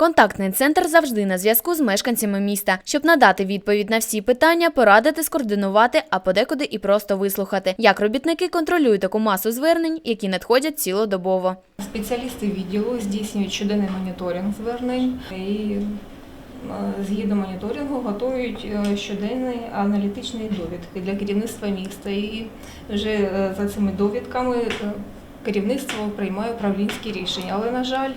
Контактний центр завжди на зв'язку з мешканцями міста, щоб надати відповідь на всі питання, порадити, скоординувати, а подекуди і просто вислухати, як робітники контролюють таку масу звернень, які надходять цілодобово. Спеціалісти відділу здійснюють щоденний моніторинг звернень і е, згідно моніторингу готують е, щоденні аналітичні довідки для керівництва міста. І вже е, за цими довідками керівництво приймає управлінські рішення. Але, на жаль,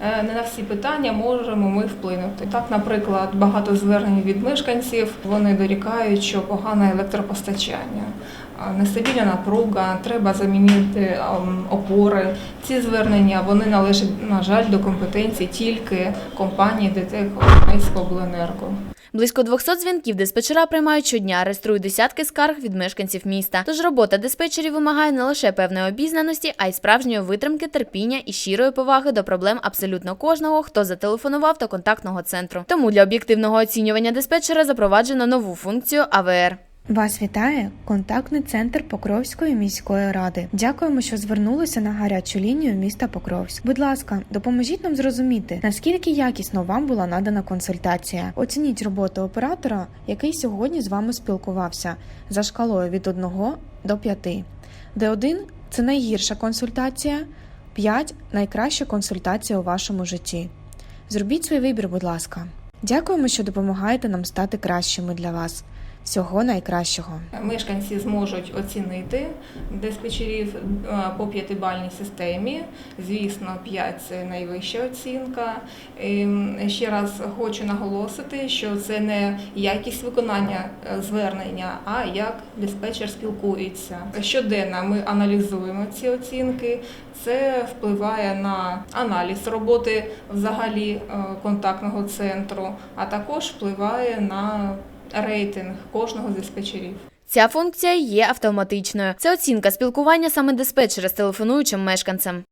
не на всі питання можемо ми вплинути. Так, наприклад, багато звернень від мешканців вони дорікають, що погане електропостачання. Нестабільна напруга, треба замінити ем, опори. Ці звернення вони належать, на жаль, до компетенції тільки компанії ДТЕК Обленерго. Близько 200 дзвінків диспетчера приймають щодня, реєструють десятки скарг від мешканців міста. Тож робота диспетчерів вимагає не лише певної обізнаності, а й справжньої витримки, терпіння і щирої поваги до проблем абсолютно кожного, хто зателефонував до контактного центру. Тому для об'єктивного оцінювання диспетчера запроваджено нову функцію АВР. Вас вітає контактний центр Покровської міської ради. Дякуємо, що звернулися на гарячу лінію міста Покровськ. Будь ласка, допоможіть нам зрозуміти, наскільки якісно вам була надана консультація. Оцініть роботу оператора, який сьогодні з вами спілкувався, за шкалою від 1 до 5, де 1 – це найгірша консультація, 5 – найкраща консультація у вашому житті. Зробіть свій вибір, будь ласка. Дякуємо, що допомагаєте нам стати кращими для вас. Всього найкращого. Мешканці зможуть оцінити диспетчерів е, по п'ятибальній системі. Звісно, 5 – це найвища оцінка. І ще раз хочу наголосити, що це не якість виконання е, звернення, а як диспетчер спілкується. Щоденно ми аналізуємо ці оцінки. Це впливає на аналіз роботи взагалі е, контактного центру, а також впливає на рейтинг кожного з диспетчерів. Ця функція є автоматичною. Це оцінка спілкування саме диспетчера з телефонуючим мешканцем.